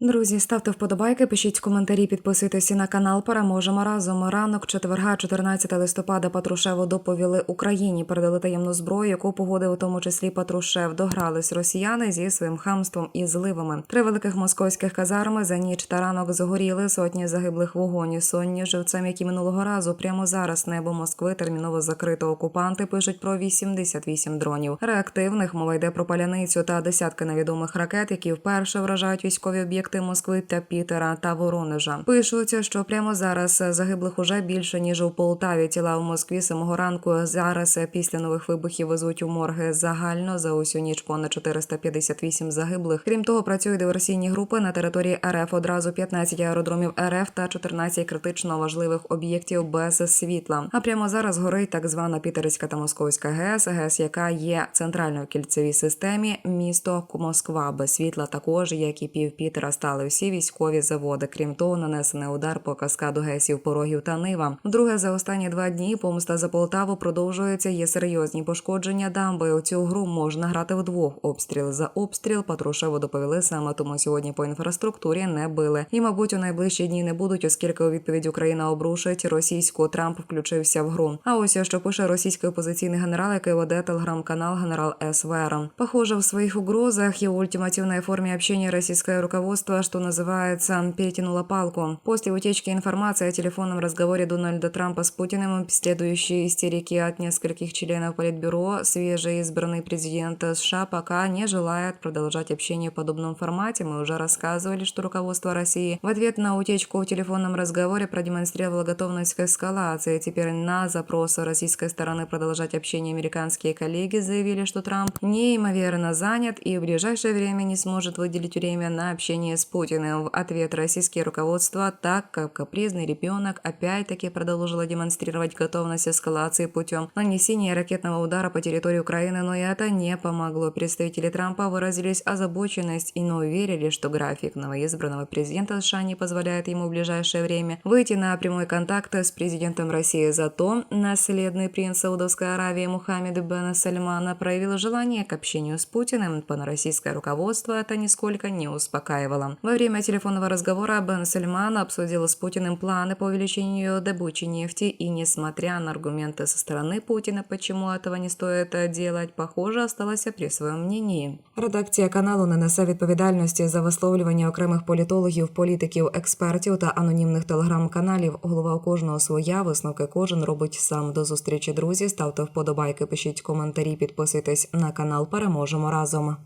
Друзі, ставте вподобайки, пишіть коментарі, підписуйтесь на канал. Переможемо разом. Ранок четверга, 14 листопада. Патрушеву доповіли Україні. Передали таємну зброю, яку погодив у тому числі Патрушев. Догрались росіяни зі своїм хамством і зливами. Три великих московських казарми за ніч та ранок згоріли. Сотні загиблих вогонь. Сонні живцем, які минулого разу прямо зараз небо Москви терміново закрито. Окупанти пишуть про 88 дронів. Реактивних мова йде про паляницю та десятки невідомих ракет, які вперше вражають військові об'єкти Москви та Пітера та Воронежа. Пишуться, що прямо зараз загиблих уже більше ніж у Полтаві. Тіла у Москві самого ранку зараз після нових вибухів везуть у морги загально за усю ніч понад 458 загиблих. Крім того, працюють диверсійні групи на території РФ. Одразу 15 аеродромів РФ та 14 критично важливих об'єктів без світла. А прямо зараз горить так звана Пітерська та Московська ГЕС, ГЕС, яка є центральною кільцевій системі. Місто Москва без світла також, як і пів Пітера, стали всі військові заводи. Крім того, нанесений удар по каскаду ГЕСів порогів та Нива. Вдруге за останні два дні помста за Полтаву продовжується. Є серйозні пошкодження дамби. У цю гру можна грати вдвох. Обстріл за обстріл. Патрушеву доповіли саме тому сьогодні по інфраструктурі не били. І, мабуть, у найближчі дні не будуть, оскільки у відповідь Україна обрушить російську. Трамп включився в гру. А ось що пише російський опозиційний генерал, який веде телеграм-канал генерал СВР. Похоже, в своих угрозах и ультимативной форме общения российское руководство, что называется, перетянуло палку. После утечки информации о телефонном разговоре Дональда Трампа с Путиным, следующей истерики от нескольких членов Политбюро, свежеизбранный президент США пока не желает продолжать общение в подобном формате. Мы уже рассказывали, что руководство России в ответ на утечку в телефонном разговоре продемонстрировало готовность к эскалации. Теперь на запрос российской стороны продолжать общение американские коллеги заявили, что Трамп неимоверно занят и в ближайшее время не сможет выделить время на общение с Путиным. В ответ российские руководство, так как капризный ребенок опять-таки продолжило демонстрировать готовность эскалации путем нанесения ракетного удара по территории Украины, но и это не помогло. Представители Трампа выразились озабоченность и не уверили, что график новоизбранного президента США не позволяет ему в ближайшее время выйти на прямой контакт с президентом России. Зато наследный принц Саудовской Аравии Мухаммед бен Сальмана проявил желание к общению с Путиным. Панороссийское руководство это нисколько не успокаивало. Во время телефонного разговора Бен Сальман обсудил с Путиным планы по увеличению добычи нефти и, несмотря на аргументы со стороны Путина, почему этого не стоит делать, похоже, осталась при своєму мнении. Редакція каналу не несе відповідальності за висловлювання окремих політологів, політиків, експертів та анонімних телеграм-каналів. Голова у кожного своя висновки кожен робить сам. До зустрічі, друзі. Ставте вподобайки, пишіть коментарі, підписуйтесь на канал. Переможемо разом.